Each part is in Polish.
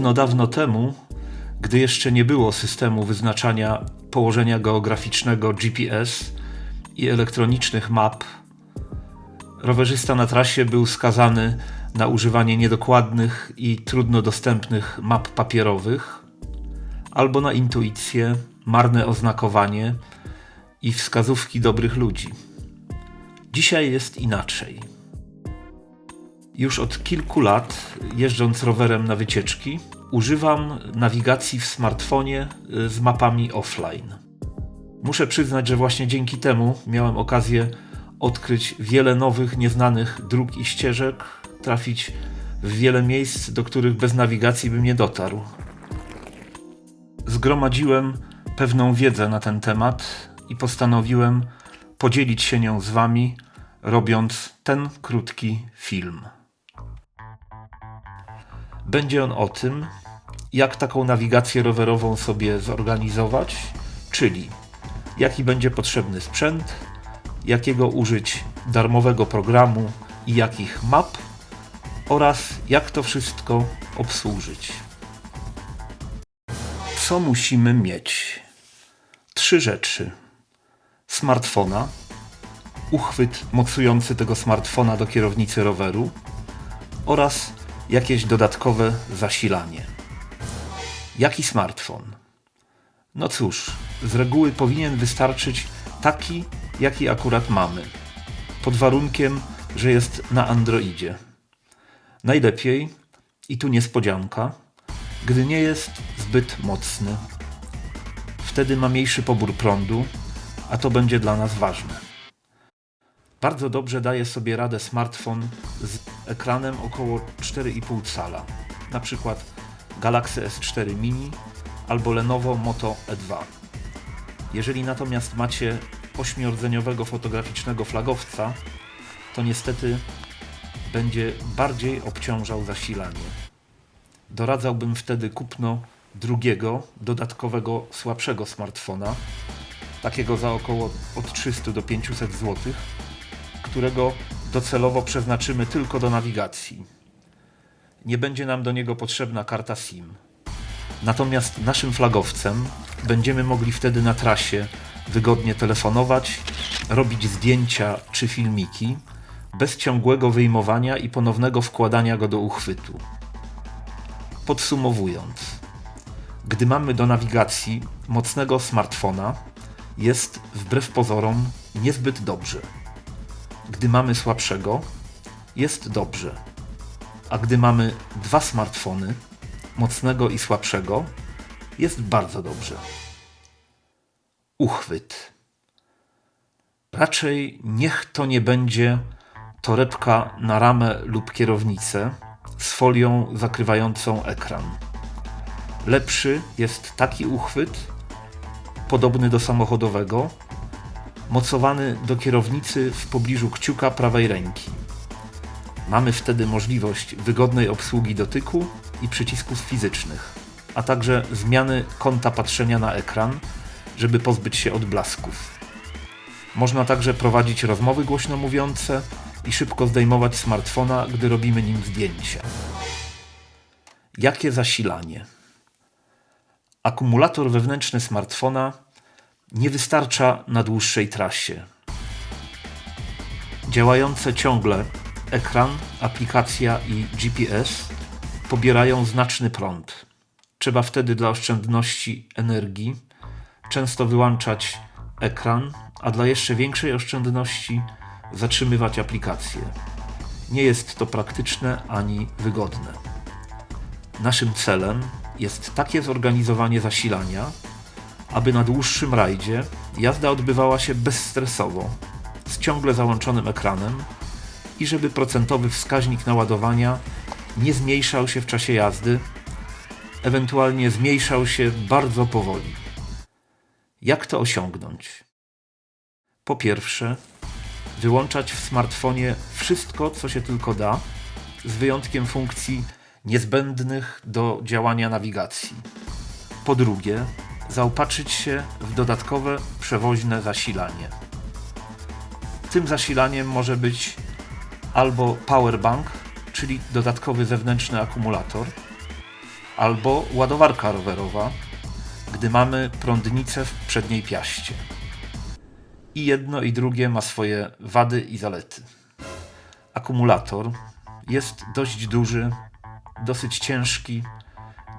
Dawno, dawno temu, gdy jeszcze nie było systemu wyznaczania położenia geograficznego GPS i elektronicznych map, rowerzysta na trasie był skazany na używanie niedokładnych i trudno dostępnych map papierowych albo na intuicję, marne oznakowanie i wskazówki dobrych ludzi. Dzisiaj jest inaczej. Już od kilku lat, jeżdżąc rowerem na wycieczki, używam nawigacji w smartfonie y, z mapami offline. Muszę przyznać, że właśnie dzięki temu miałem okazję odkryć wiele nowych, nieznanych dróg i ścieżek, trafić w wiele miejsc, do których bez nawigacji bym nie dotarł. Zgromadziłem pewną wiedzę na ten temat i postanowiłem podzielić się nią z Wami, robiąc ten krótki film. Będzie on o tym, jak taką nawigację rowerową sobie zorganizować, czyli jaki będzie potrzebny sprzęt, jakiego użyć darmowego programu i jakich map oraz jak to wszystko obsłużyć. Co musimy mieć? Trzy rzeczy: smartfona, uchwyt mocujący tego smartfona do kierownicy roweru oraz jakieś dodatkowe zasilanie. Jaki smartfon? No cóż, z reguły powinien wystarczyć taki, jaki akurat mamy, pod warunkiem, że jest na Androidzie. Najlepiej, i tu niespodzianka, gdy nie jest zbyt mocny. Wtedy ma mniejszy pobór prądu, a to będzie dla nas ważne. Bardzo dobrze daje sobie radę smartfon z ekranem około 4,5 cala, na przykład Galaxy S4 Mini albo Lenovo Moto E2. Jeżeli natomiast macie ośmiordzeniowego fotograficznego flagowca, to niestety będzie bardziej obciążał zasilanie. Doradzałbym wtedy kupno drugiego, dodatkowego, słabszego smartfona, takiego za około od 300 do 500 zł, którego docelowo przeznaczymy tylko do nawigacji. Nie będzie nam do niego potrzebna karta SIM. Natomiast naszym flagowcem będziemy mogli wtedy na trasie wygodnie telefonować, robić zdjęcia czy filmiki bez ciągłego wyjmowania i ponownego wkładania go do uchwytu. Podsumowując, gdy mamy do nawigacji mocnego smartfona, jest wbrew pozorom niezbyt dobrze. Gdy mamy słabszego, jest dobrze. A gdy mamy dwa smartfony, mocnego i słabszego, jest bardzo dobrze. Uchwyt. Raczej niech to nie będzie torebka na ramę lub kierownicę z folią zakrywającą ekran. Lepszy jest taki uchwyt, podobny do samochodowego, mocowany do kierownicy w pobliżu kciuka prawej ręki. Mamy wtedy możliwość wygodnej obsługi dotyku i przycisków fizycznych, a także zmiany kąta patrzenia na ekran, żeby pozbyć się odblasków. Można także prowadzić rozmowy głośno mówiące i szybko zdejmować smartfona, gdy robimy nim zdjęcia. Jakie zasilanie? Akumulator wewnętrzny smartfona nie wystarcza na dłuższej trasie. Działające ciągle ekran, aplikacja i GPS pobierają znaczny prąd. Trzeba wtedy dla oszczędności energii często wyłączać ekran, a dla jeszcze większej oszczędności zatrzymywać aplikację. Nie jest to praktyczne ani wygodne. Naszym celem jest takie zorganizowanie zasilania, aby na dłuższym rajdzie jazda odbywała się bezstresowo, z ciągle załączonym ekranem i żeby procentowy wskaźnik naładowania nie zmniejszał się w czasie jazdy, ewentualnie zmniejszał się bardzo powoli. Jak to osiągnąć? Po pierwsze, wyłączać w smartfonie wszystko, co się tylko da, z wyjątkiem funkcji niezbędnych do działania nawigacji. Po drugie, zaopatrzyć się w dodatkowe przewoźne zasilanie. Tym zasilaniem może być albo powerbank, czyli dodatkowy zewnętrzny akumulator, albo ładowarka rowerowa, gdy mamy prądnicę w przedniej piaście. I jedno i drugie ma swoje wady i zalety. Akumulator jest dość duży, dosyć ciężki,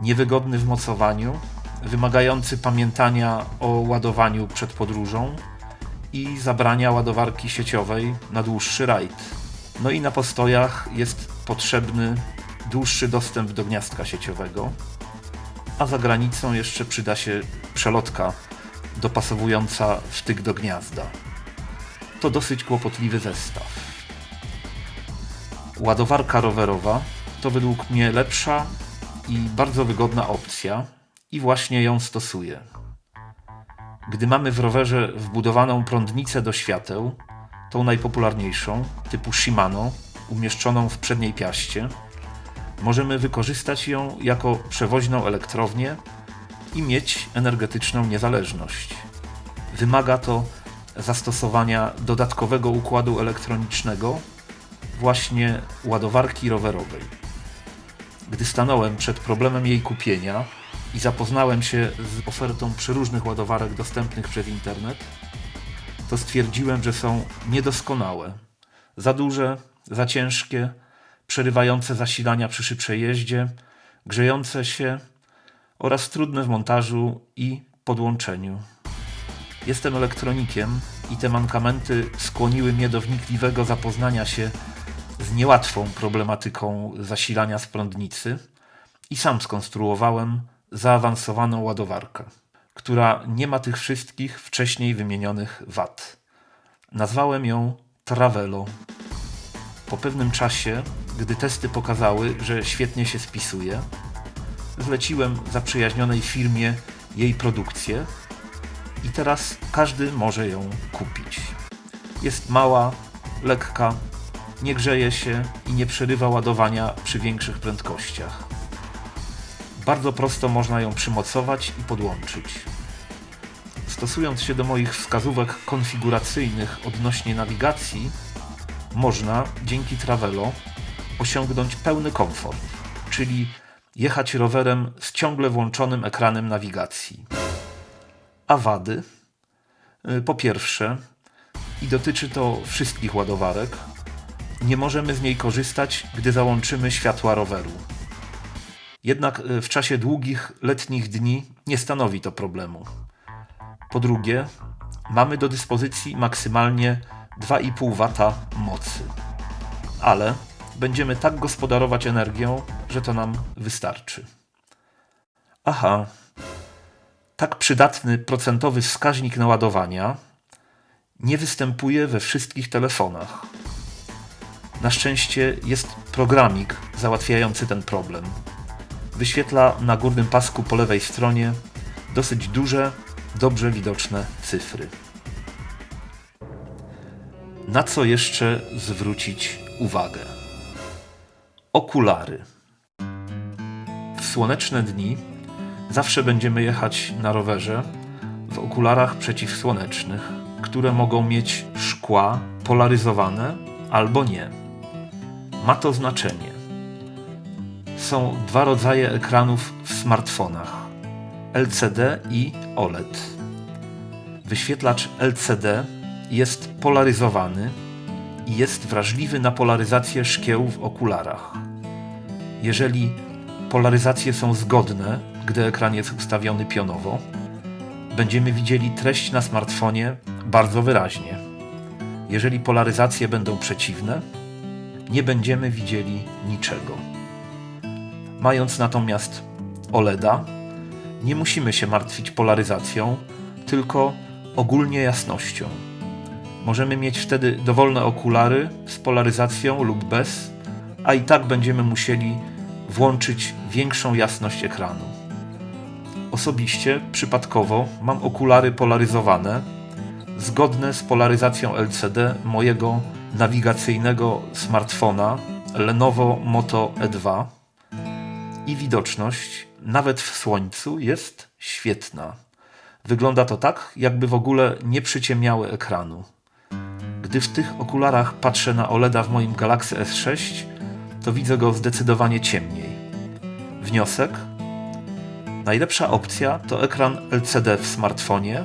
niewygodny w mocowaniu, wymagający pamiętania o ładowaniu przed podróżą i zabrania ładowarki sieciowej na dłuższy rajd. No i na postojach jest potrzebny dłuższy dostęp do gniazdka sieciowego, a za granicą jeszcze przyda się przelotka dopasowująca wtyk do gniazda. To dosyć kłopotliwy zestaw. Ładowarka rowerowa to według mnie lepsza i bardzo wygodna opcja i właśnie ją stosuję. Gdy mamy w rowerze wbudowaną prądnicę do świateł, tą najpopularniejszą, typu Shimano, umieszczoną w przedniej piaście, możemy wykorzystać ją jako przewoźną elektrownię i mieć energetyczną niezależność. Wymaga to zastosowania dodatkowego układu elektronicznego, właśnie ładowarki rowerowej. Gdy stanąłem przed problemem jej kupienia i zapoznałem się z ofertą przeróżnych ładowarek dostępnych przez internet, to stwierdziłem, że są niedoskonałe, za duże, za ciężkie, przerywające zasilania przy szybszej jeździe, grzejące się oraz trudne w montażu i podłączeniu. Jestem elektronikiem i te mankamenty skłoniły mnie do wnikliwego zapoznania się z niełatwą problematyką zasilania z prądnicy i sam skonstruowałem zaawansowaną ładowarkę, która nie ma tych wszystkich wcześniej wymienionych wad. Nazwałem ją Travelo. Po pewnym czasie, gdy testy pokazały, że świetnie się spisuje, zleciłem zaprzyjaźnionej firmie jej produkcję i teraz każdy może ją kupić. Jest mała, lekka, nie grzeje się i nie przerywa ładowania przy większych prędkościach. Bardzo prosto można ją przymocować i podłączyć. Stosując się do moich wskazówek konfiguracyjnych odnośnie nawigacji, można dzięki Travelo osiągnąć pełny komfort, czyli jechać rowerem z ciągle włączonym ekranem nawigacji. A wady? Y, po pierwsze, i dotyczy to wszystkich ładowarek, nie możemy z niej korzystać, gdy załączymy światła roweru. Jednak y, w czasie długich letnich dni nie stanowi to problemu. Po drugie, mamy do dyspozycji maksymalnie 2,5 W mocy. Ale będziemy tak gospodarować energią, że to nam wystarczy. Aha, tak przydatny procentowy wskaźnik naładowania nie występuje we wszystkich telefonach. Na szczęście jest programik załatwiający ten problem. Wyświetla na górnym pasku po lewej stronie dosyć duże, dobrze widoczne cyfry. Na co jeszcze zwrócić uwagę? Okulary. W słoneczne dni zawsze będziemy jechać na rowerze w okularach przeciwsłonecznych, które mogą mieć szkła polaryzowane albo nie. Ma to znaczenie. Są dwa rodzaje ekranów w smartfonach: LCD i OLED. Wyświetlacz LCD jest polaryzowany i jest wrażliwy na polaryzację szkieł w okularach. Jeżeli polaryzacje są zgodne, gdy ekran jest ustawiony pionowo, będziemy widzieli treść na smartfonie bardzo wyraźnie. Jeżeli polaryzacje będą przeciwne, nie będziemy widzieli niczego. Mając natomiast OLEDa, nie musimy się martwić polaryzacją, tylko ogólnie jasnością. Możemy mieć wtedy dowolne okulary z polaryzacją lub bez, a i tak będziemy musieli włączyć większą jasność ekranu. Osobiście, przypadkowo, mam okulary polaryzowane, zgodne z polaryzacją LCD mojego nawigacyjnego smartfona Lenovo Moto E2 i widoczność, nawet w słońcu, jest świetna. Wygląda to tak, jakby w ogóle nie przyciemniały ekranu. Gdy w tych okularach patrzę na OLEDa w moim Galaxy S6, to widzę go zdecydowanie ciemniej. Wniosek? Najlepsza opcja to ekran LCD w smartfonie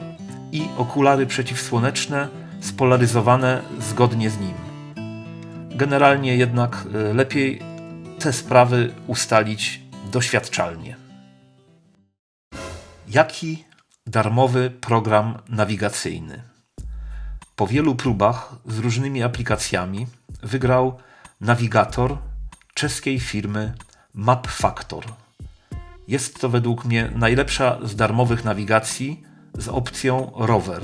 i okulary przeciwsłoneczne spolaryzowane zgodnie z nim. Generalnie jednak y, lepiej te sprawy ustalić doświadczalnie. Jaki darmowy program nawigacyjny? Po wielu próbach z różnymi aplikacjami wygrał nawigator czeskiej firmy MapFactor. Jest to według mnie najlepsza z darmowych nawigacji z opcją rower,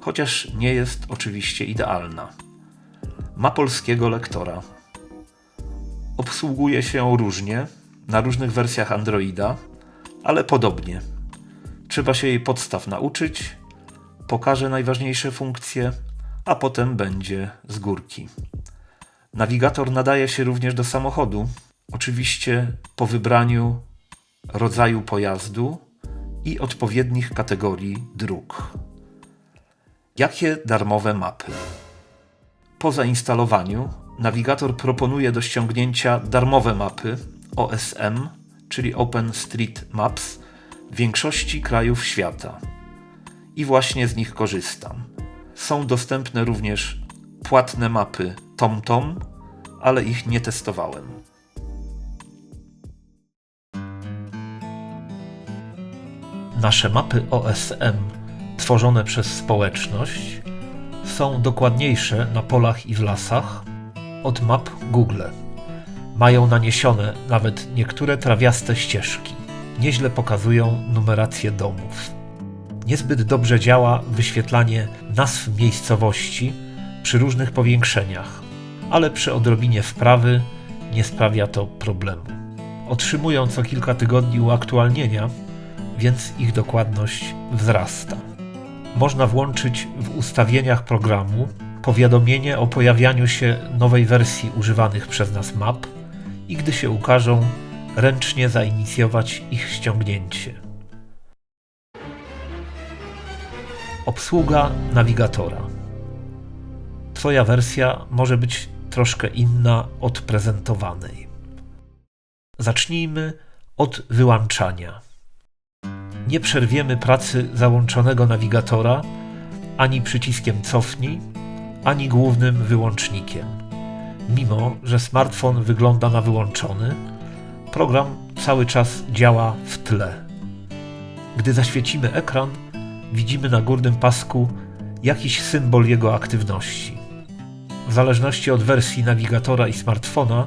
chociaż nie jest oczywiście idealna. Ma polskiego lektora. Obsługuje się różnie, na różnych wersjach Androida, ale podobnie. Trzeba się jej podstaw nauczyć, pokaże najważniejsze funkcje, a potem będzie z górki. Nawigator nadaje się również do samochodu, oczywiście po wybraniu rodzaju pojazdu i odpowiednich kategorii dróg. Jakie darmowe mapy? Po zainstalowaniu nawigator proponuje do ściągnięcia darmowe mapy OSM, czyli Open Street Maps, w większości krajów świata. I właśnie z nich korzystam. Są dostępne również płatne mapy TomTom, ale ich nie testowałem. Nasze mapy OSM tworzone przez społeczność są dokładniejsze na polach i w lasach od map Google. Mają naniesione nawet niektóre trawiaste ścieżki. Nieźle pokazują numerację domów. Niezbyt dobrze działa wyświetlanie nazw miejscowości przy różnych powiększeniach, ale przy odrobinie wprawy nie sprawia to problemu. Otrzymują co kilka tygodni uaktualnienia, więc ich dokładność wzrasta. Można włączyć w ustawieniach programu powiadomienie o pojawianiu się nowej wersji używanych przez nas map i gdy się ukażą, ręcznie zainicjować ich ściągnięcie. Obsługa nawigatora. Twoja wersja może być troszkę inna od prezentowanej. Zacznijmy od wyłączania. Nie przerwiemy pracy załączonego nawigatora ani przyciskiem cofnij, ani głównym wyłącznikiem. Mimo, że smartfon wygląda na wyłączony, program cały czas działa w tle. Gdy zaświecimy ekran, widzimy na górnym pasku jakiś symbol jego aktywności. W zależności od wersji nawigatora i smartfona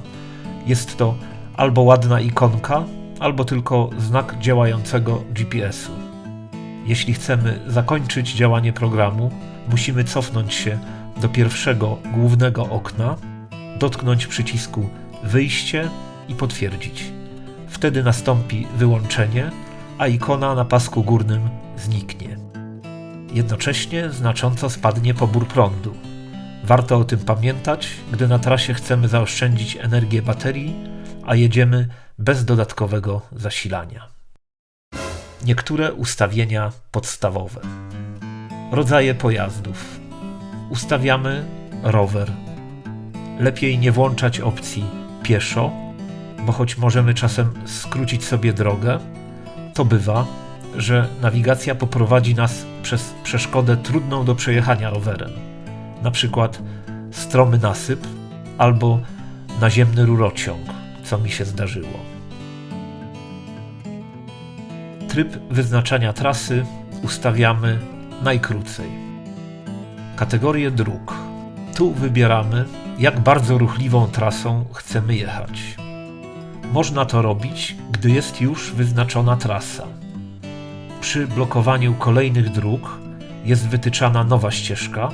jest to albo ładna ikonka, albo tylko znak działającego GPS-u. Jeśli chcemy zakończyć działanie programu, musimy cofnąć się do pierwszego głównego okna, dotknąć przycisku Wyjście i potwierdzić. Wtedy nastąpi wyłączenie, a ikona na pasku górnym zniknie. Jednocześnie znacząco spadnie pobór prądu. Warto o tym pamiętać, gdy na trasie chcemy zaoszczędzić energię baterii, a jedziemy bez dodatkowego zasilania. Niektóre ustawienia podstawowe. Rodzaje pojazdów. Ustawiamy rower. Lepiej nie włączać opcji pieszo, bo choć możemy czasem skrócić sobie drogę, to bywa, że nawigacja poprowadzi nas przez przeszkodę trudną do przejechania rowerem, na przykład stromy nasyp albo naziemny rurociąg, co mi się zdarzyło. Tryb wyznaczania trasy ustawiamy najkrócej. Kategorię dróg. Tu wybieramy, jak bardzo ruchliwą trasą chcemy jechać. Można to robić, gdy jest już wyznaczona trasa. Przy blokowaniu kolejnych dróg jest wytyczana nowa ścieżka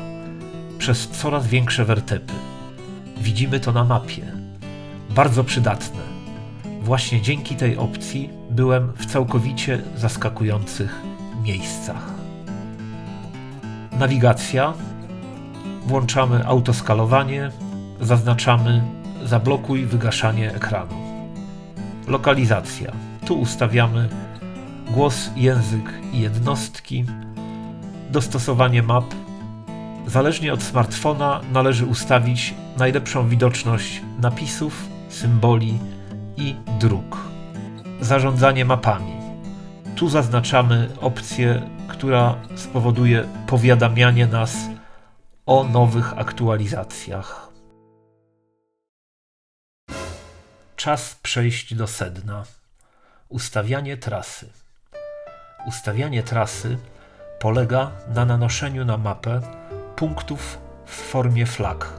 przez coraz większe wertepy. Widzimy to na mapie. Bardzo przydatne. Właśnie dzięki tej opcji byłem w całkowicie zaskakujących miejscach. Nawigacja. Włączamy autoskalowanie, zaznaczamy zablokuj wygaszanie ekranu. Lokalizacja. Tu ustawiamy głos, język i jednostki. Dostosowanie map. Zależnie od smartfona należy ustawić najlepszą widoczność napisów, symboli i dróg. Zarządzanie mapami. Tu zaznaczamy opcję, która spowoduje powiadamianie nas o nowych aktualizacjach. Czas przejść do sedna. Ustawianie trasy. Ustawianie trasy polega na nanoszeniu na mapę punktów w formie flag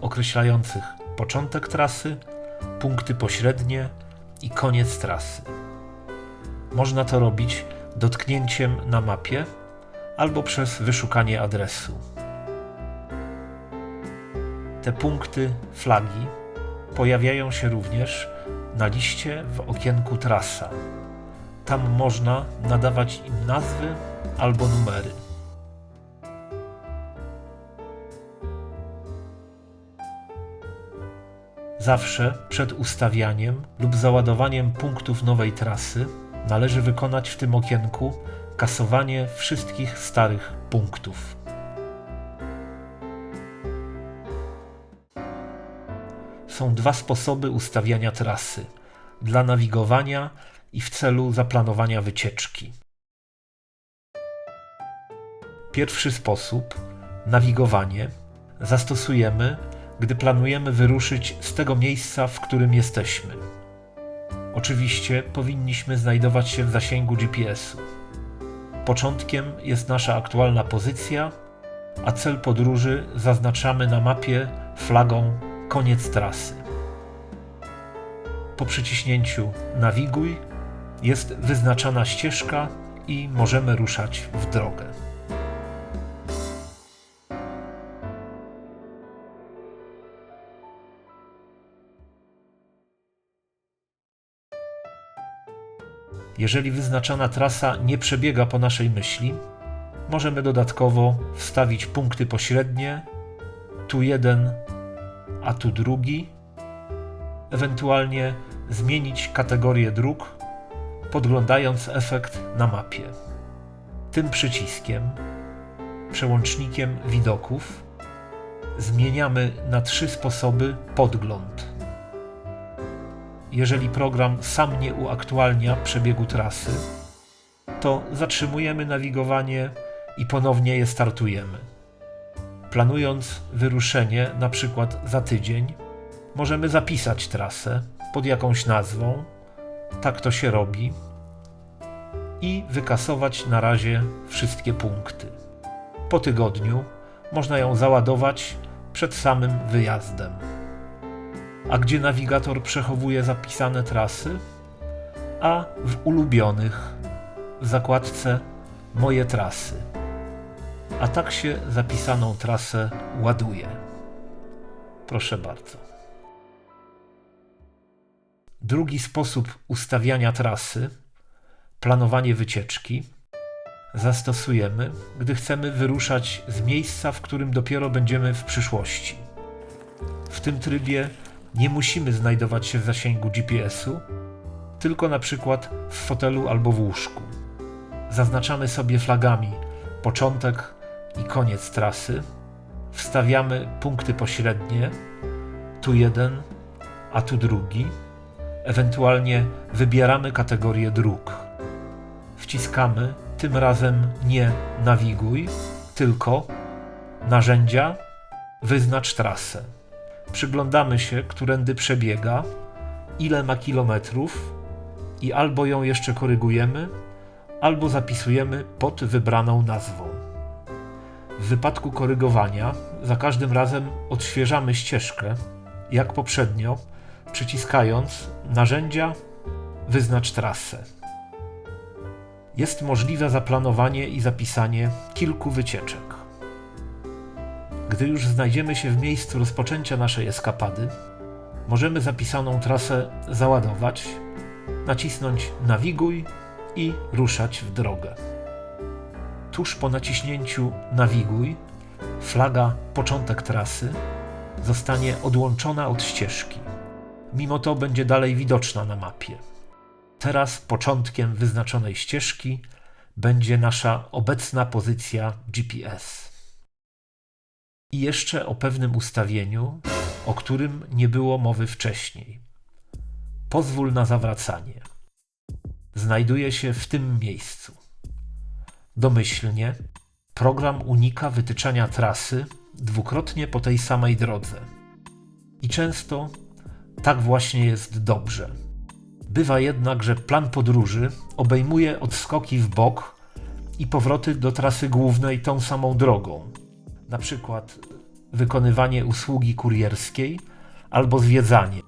określających początek trasy, punkty pośrednie i koniec trasy. Można to robić dotknięciem na mapie albo przez wyszukanie adresu. Te punkty flagi pojawiają się również na liście w okienku trasa. Tam można nadawać im nazwy albo numery. Zawsze przed ustawianiem lub załadowaniem punktów nowej trasy należy wykonać w tym okienku kasowanie wszystkich starych punktów. Są dwa sposoby ustawiania trasy: dla nawigowania i w celu zaplanowania wycieczki. Pierwszy sposób nawigowanie zastosujemy, gdy planujemy wyruszyć z tego miejsca, w którym jesteśmy. Oczywiście powinniśmy znajdować się w zasięgu GPS-u. Początkiem jest nasza aktualna pozycja, a cel podróży zaznaczamy na mapie flagą koniec trasy. Po przyciśnięciu Nawiguj jest wyznaczana ścieżka i możemy ruszać w drogę. Jeżeli wyznaczana trasa nie przebiega po naszej myśli, możemy dodatkowo wstawić punkty pośrednie, tu jeden, a tu drugi, ewentualnie zmienić kategorię dróg, podglądając efekt na mapie. Tym przyciskiem, przełącznikiem widoków, zmieniamy na trzy sposoby podgląd jeżeli program sam nie uaktualnia przebiegu trasy, to zatrzymujemy nawigowanie i ponownie je startujemy. Planując wyruszenie, na przykład za tydzień, możemy zapisać trasę pod jakąś nazwą, tak to się robi, i wykasować na razie wszystkie punkty. Po tygodniu można ją załadować przed samym wyjazdem a gdzie nawigator przechowuje zapisane trasy, a w ulubionych w zakładce Moje trasy. A tak się zapisaną trasę ładuje. Proszę bardzo. Drugi sposób ustawiania trasy, planowanie wycieczki, zastosujemy, gdy chcemy wyruszać z miejsca, w którym dopiero będziemy w przyszłości. W tym trybie nie musimy znajdować się w zasięgu GPS-u, tylko na przykład w fotelu albo w łóżku. Zaznaczamy sobie flagami początek i koniec trasy, wstawiamy punkty pośrednie, tu jeden, a tu drugi, ewentualnie wybieramy kategorię dróg. Wciskamy tym razem nie nawiguj, tylko narzędzia, wyznacz trasę przyglądamy się, którędy przebiega, ile ma kilometrów i albo ją jeszcze korygujemy, albo zapisujemy pod wybraną nazwą. W wypadku korygowania za każdym razem odświeżamy ścieżkę, jak poprzednio, przyciskając narzędzia Wyznacz trasę. Jest możliwe zaplanowanie i zapisanie kilku wycieczek. Gdy już znajdziemy się w miejscu rozpoczęcia naszej eskapady, możemy zapisaną trasę załadować, nacisnąć Nawiguj i ruszać w drogę. Tuż po naciśnięciu Nawiguj, flaga początek trasy zostanie odłączona od ścieżki. Mimo to będzie dalej widoczna na mapie. Teraz początkiem wyznaczonej ścieżki będzie nasza obecna pozycja GPS i jeszcze o pewnym ustawieniu, o którym nie było mowy wcześniej. Pozwól na zawracanie. znajduje się w tym miejscu. Domyślnie program unika wytyczania trasy dwukrotnie po tej samej drodze. I często tak właśnie jest dobrze. Bywa jednak, że plan podróży obejmuje odskoki w bok i powroty do trasy głównej tą samą drogą. Na przykład wykonywanie usługi kurierskiej albo zwiedzanie.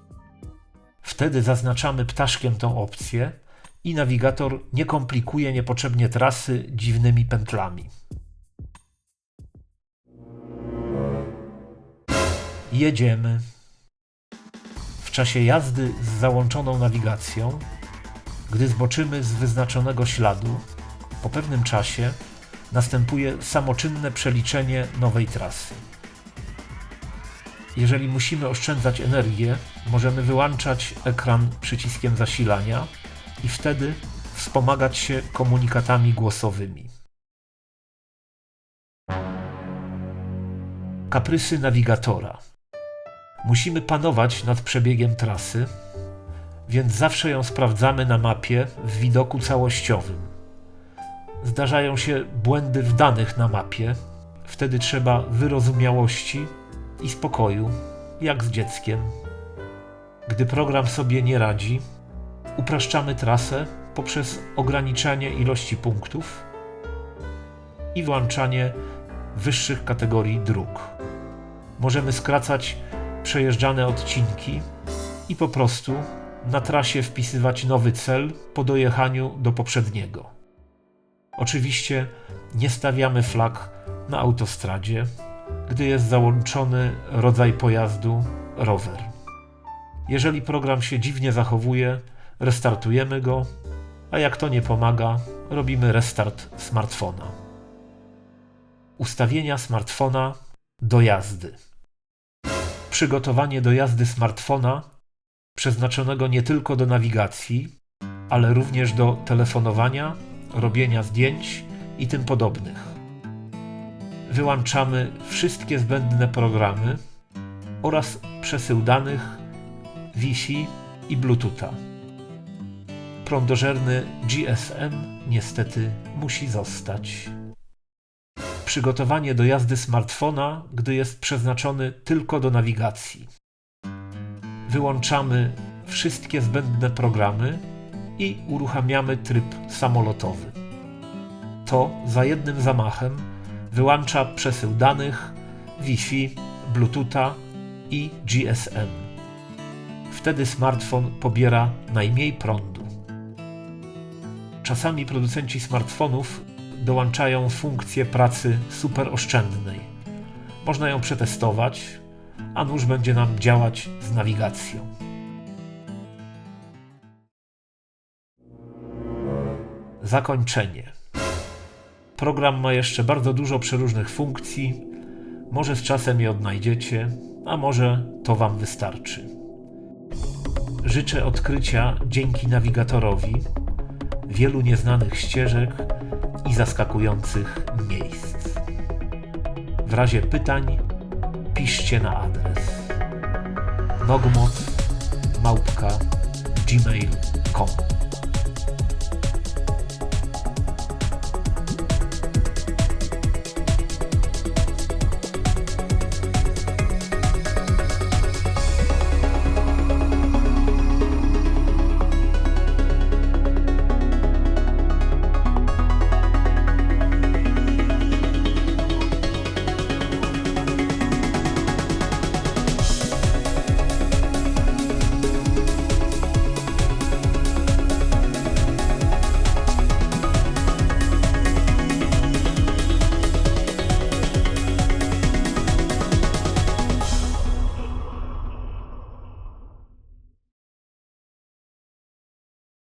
Wtedy zaznaczamy ptaszkiem tą opcję i nawigator nie komplikuje niepotrzebnie trasy dziwnymi pętlami. Jedziemy. W czasie jazdy z załączoną nawigacją, gdy zboczymy z wyznaczonego śladu, po pewnym czasie następuje samoczynne przeliczenie nowej trasy. Jeżeli musimy oszczędzać energię, możemy wyłączać ekran przyciskiem zasilania i wtedy wspomagać się komunikatami głosowymi. Kaprysy nawigatora. Musimy panować nad przebiegiem trasy, więc zawsze ją sprawdzamy na mapie w widoku całościowym. Zdarzają się błędy w danych na mapie, wtedy trzeba wyrozumiałości i spokoju, jak z dzieckiem. Gdy program sobie nie radzi, upraszczamy trasę poprzez ograniczanie ilości punktów i włączanie wyższych kategorii dróg. Możemy skracać przejeżdżane odcinki i po prostu na trasie wpisywać nowy cel po dojechaniu do poprzedniego. Oczywiście nie stawiamy flag na autostradzie, gdy jest załączony rodzaj pojazdu rower. Jeżeli program się dziwnie zachowuje, restartujemy go, a jak to nie pomaga, robimy restart smartfona. Ustawienia smartfona do jazdy. Przygotowanie do jazdy smartfona przeznaczonego nie tylko do nawigacji, ale również do telefonowania, robienia zdjęć i tym podobnych. Wyłączamy wszystkie zbędne programy oraz przesył danych Wi-Fi i Bluetootha. Prądożerny GSM niestety musi zostać. Przygotowanie do jazdy smartfona, gdy jest przeznaczony tylko do nawigacji. Wyłączamy wszystkie zbędne programy i uruchamiamy tryb samolotowy. To za jednym zamachem wyłącza przesył danych, Wi-Fi, Bluetootha i GSM. Wtedy smartfon pobiera najmniej prądu. Czasami producenci smartfonów dołączają funkcję pracy superoszczędnej. Można ją przetestować, a nóż będzie nam działać z nawigacją. Zakończenie. Program ma jeszcze bardzo dużo przeróżnych funkcji. Może z czasem je odnajdziecie, a może to Wam wystarczy. Życzę odkrycia dzięki nawigatorowi wielu nieznanych ścieżek i zaskakujących miejsc. W razie pytań piszcie na adres nogmoc.gmail.com